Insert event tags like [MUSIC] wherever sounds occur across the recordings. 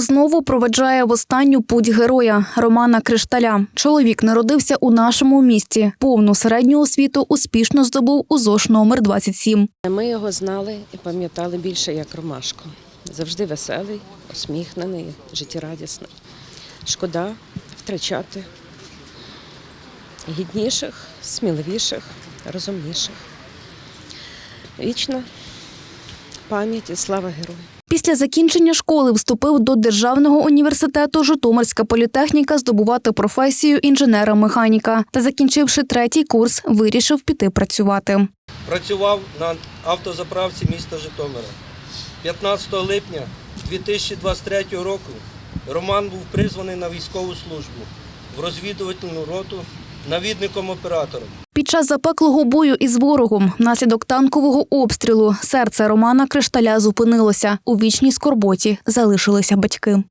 знову проведжає в останню путь героя Романа Кришталя. Чоловік народився у нашому місті. Повну середню освіту успішно здобув у ЗОШ номер 27. Ми його знали і пам'ятали більше як Ромашко. Завжди веселий, усміхнений, життєрадісний. Шкода втрачати гідніших, сміливіших, розумніших. Вічна пам'ять і слава герою. Після закінчення школи вступив до Державного університету Житомирська політехніка здобувати професію інженера-механіка та, закінчивши третій курс, вирішив піти працювати. Працював на автозаправці міста Житомира. 15 липня 2023 року Роман був призваний на військову службу в розвідувальну роту навідником оператором. Під час запеклого бою із ворогом внаслідок танкового обстрілу серце Романа Кришталя зупинилося. У вічній скорботі залишилися батьки.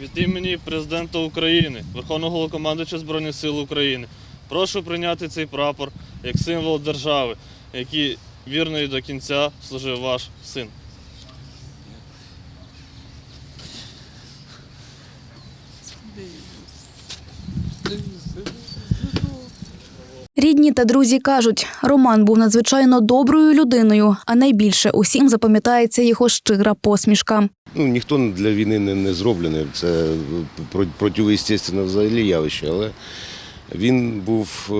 Від імені президента України, Верховного Головнокомандуюча Збройних сил України, прошу прийняти цей прапор як символ держави, який вірно і до кінця служив ваш син. Рідні та друзі кажуть, Роман був надзвичайно доброю людиною, а найбільше усім запам'ятається його щира посмішка. Ну, ніхто для війни не, не зроблений. Це про- взагалі явище, але він був е,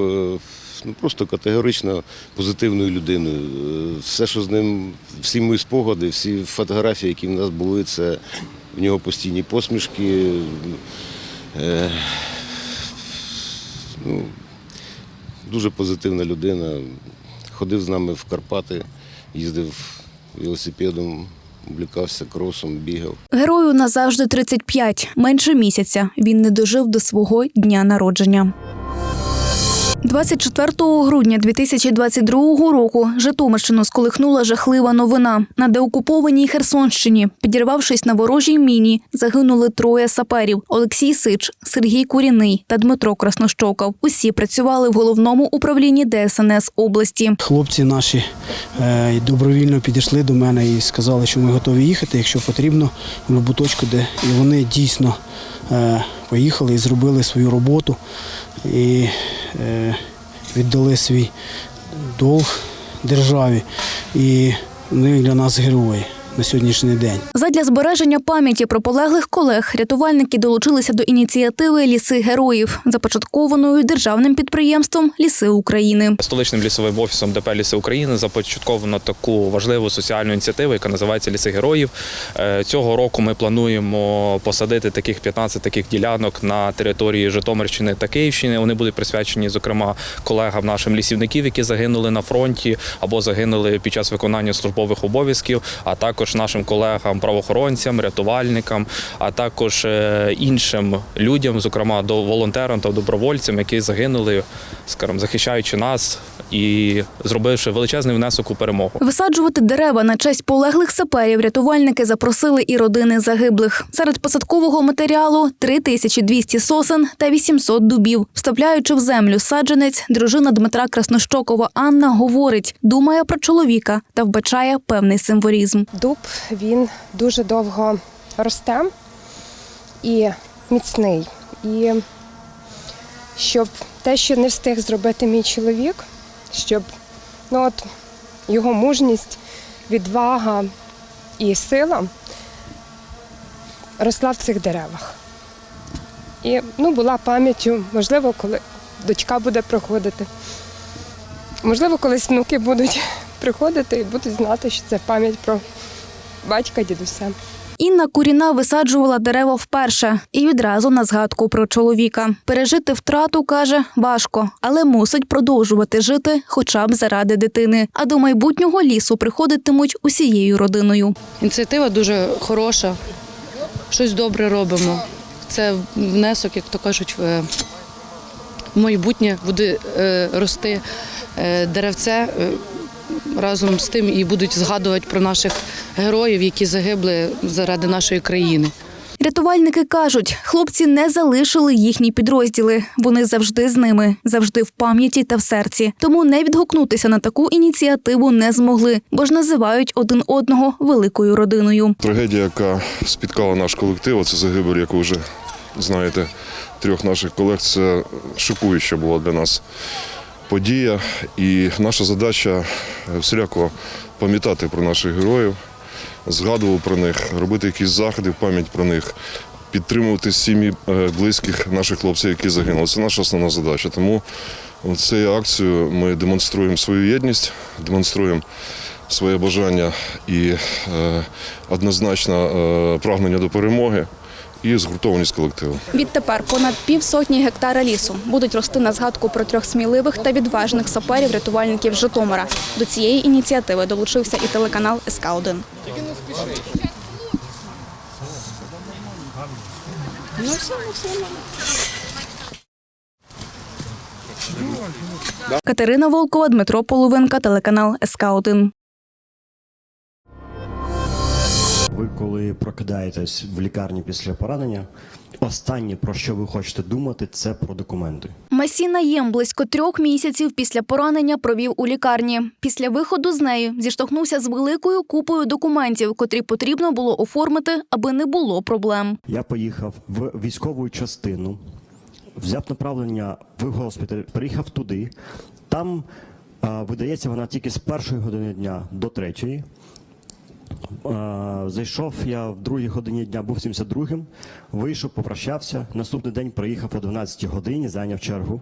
ну, просто категорично позитивною людиною. Е, Все, що з ним, всі мої спогади, всі фотографії, які в нас були, це в нього постійні посмішки. Е, ну, дуже позитивна людина. Ходив з нами в Карпати, їздив велосипедом, облікався кросом, бігав. Герою назавжди 35, менше місяця. Він не дожив до свого дня народження. 24 грудня 2022 року Житомирщину сколихнула жахлива новина. На деокупованій Херсонщині, підірвавшись на ворожій міні, загинули троє саперів: Олексій Сич, Сергій Куріний та Дмитро Краснощоков. Усі працювали в головному управлінні ДСНС області. Хлопці наші е, добровільно підійшли до мене і сказали, що ми готові їхати, якщо потрібно, в любу точку, де і вони дійсно е, поїхали і зробили свою роботу і е, віддали свій долг державі. І вони для нас герої на сьогоднішній день. Задля збереження пам'яті про полеглих колег рятувальники долучилися до ініціативи Ліси героїв, започаткованої державним підприємством Ліси України. Столичним лісовим офісом ДП «Ліси України започатковано таку важливу соціальну ініціативу, яка називається Ліси героїв. Е, Цього року ми плануємо посадити таких 15 таких ділянок на території Житомирщини та Київщини. Вони будуть присвячені, зокрема, колегам нашим лісівників, які загинули на фронті або загинули під час виконання службових обов'язків, а також нашим колегам, правоохоронцям, рятувальникам, а також е, іншим людям, зокрема до волонтерам та добровольцям, які загинули, скажімо, захищаючи нас і зробивши величезний внесок у перемогу. Висаджувати дерева на честь полеглих саперів рятувальники запросили і родини загиблих. Серед посадкового матеріалу 3200 сосен та 800 дубів. Вставляючи в землю саджанець, дружина Дмитра Краснощокова Анна говорить, думає про чоловіка та вбачає певний символізм. Дуб він дуже довго росте і міцний. І щоб те, що не встиг зробити мій чоловік, щоб ну от, його мужність, відвага і сила росла в цих деревах. І ну, була пам'яттю, можливо, коли дочка буде проходити. Можливо, колись внуки будуть [LAUGHS] приходити і будуть знати, що це пам'ять про батька, дідуся. Інна Куріна висаджувала дерева вперше і відразу на згадку про чоловіка. Пережити втрату каже важко, але мусить продовжувати жити, хоча б заради дитини. А до майбутнього лісу приходитимуть усією родиною. Ініціатива дуже хороша, щось добре робимо. Це внесок, як то кажуть, в в майбутнє буде е, рости е, деревце. Разом з тим і будуть згадувати про наших героїв, які загибли заради нашої країни. Рятувальники кажуть, хлопці не залишили їхні підрозділи. Вони завжди з ними, завжди в пам'яті та в серці. Тому не відгукнутися на таку ініціативу не змогли, бо ж називають один одного великою родиною. Трагедія, яка спіткала наш колектив, це загибель, як ви вже знаєте, трьох наших колег, це шокуюча була для нас подія. І наша задача е, всіляко пам'ятати про наших героїв, згадувати про них, робити якісь заходи в пам'ять про них, підтримувати сім'ї е, близьких наших хлопців, які загинули. Це наша основна задача. Тому цією акцією ми демонструємо свою єдність, демонструємо своє бажання і е, однозначно е, прагнення до перемоги і згуртованість колективу. Відтепер понад півсотні гектара лісу будуть рости на згадку про трьох сміливих та відважних саперів-рятувальників Житомира. До цієї ініціативи долучився і телеканал СК 1 Катерина Волкова, Дмитро Половинка, телеканал СК 1 Ви коли прокидаєтесь в лікарні після поранення, останнє про що ви хочете думати, це про документи. Масі Наєм близько трьох місяців після поранення провів у лікарні. Після виходу з неї зіштовхнувся з великою купою документів, котрі потрібно було оформити, аби не було проблем. Я поїхав в військову частину, взяв направлення в госпіталь, приїхав туди. Там а, видається вона тільки з першої години дня до третьої. А, Зайшов я в другій годині дня, був 72-м, вийшов, попрощався. Наступний день приїхав о 12 годині, зайняв чергу,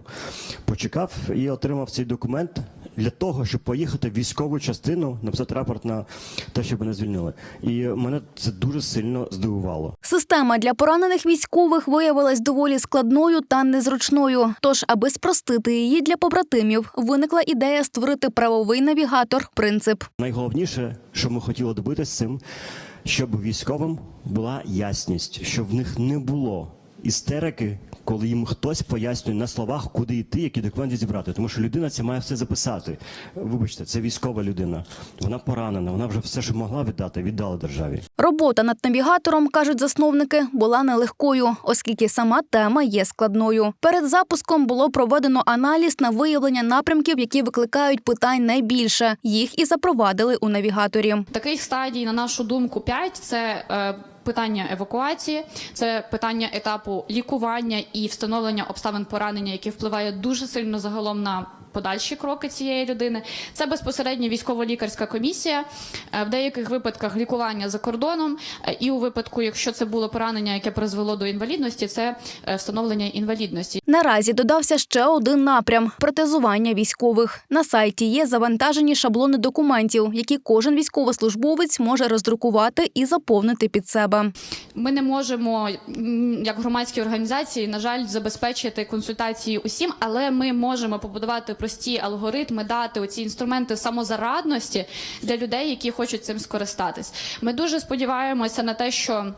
почекав і отримав цей документ для того, щоб поїхати в військову частину, написати рапорт на те, щоб мене звільнили. І мене це дуже сильно здивувало. Система для поранених військових виявилась доволі складною та незручною. Тож, аби спростити її для побратимів, виникла ідея створити правовий навігатор принцип. Найголовніше, що ми хотіли добитися цим, щоб військовим була ясність, щоб в них не було істерики, коли їм хтось пояснює на словах, куди йти, які документи зібрати. Тому що людина це має все записати. Вибачте, це військова людина. Вона поранена, вона вже все, що могла віддати, віддала державі. Робота над навігатором, кажуть засновники, була нелегкою, оскільки сама тема є складною. Перед запуском було проведено аналіз на виявлення напрямків, які викликають питань найбільше. Їх і запровадили у навігаторі. Таких стадій, на нашу думку, 5 – це е, питання евакуації, це питання етапу лікування і встановлення обставин поранення, які впливає дуже сильно загалом на подальші кроки цієї людини. Це безпосередньо військово-лікарська комісія, е, в деяких випадках лікування за кордоном, е, і у випадку, якщо це було поранення, яке призвело до інвалідності, це е, встановлення інвалідності. Наразі додався ще один напрям протезування військових. На сайті є завантажені шаблони документів, які кожен військовослужбовець може роздрукувати і заповнити під себе. Ми не можемо, як громадські організації, на жаль, забезпечити консультації усім, але ми можемо побудувати прості алгоритми, дати оці інструменти самозарадності для людей, які хочуть цим скористатись. Ми дуже сподіваємося на те, що.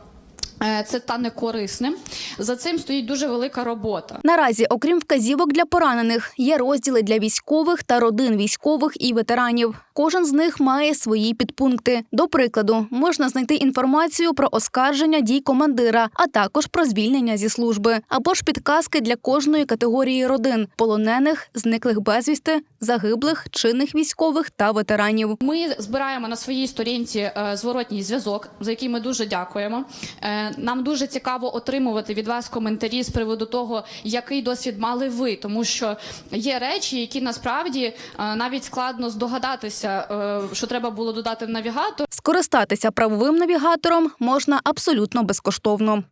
Е, Це стане корисним. За цим стоїть дуже велика робота. Наразі, окрім вказівок для поранених, є розділи для військових та родин військових і ветеранів. Кожен з них має свої підпункти. До прикладу, можна знайти інформацію про оскарження дій командира, а також про звільнення зі служби, або ж підказки для кожної категорії родин полонених, зниклих безвісти, загиблих, чинних військових та ветеранів. Ми збираємо на своїй сторінці е, зворотній зв'язок, за який ми дуже дякуємо. Нам дуже цікаво отримувати від вас коментарі з приводу того, який досвід мали ви, тому що є речі, які насправді е, навіть складно здогадатися, е, що треба було додати в навігатор. Скористатися правовим навігатором можна абсолютно безкоштовно.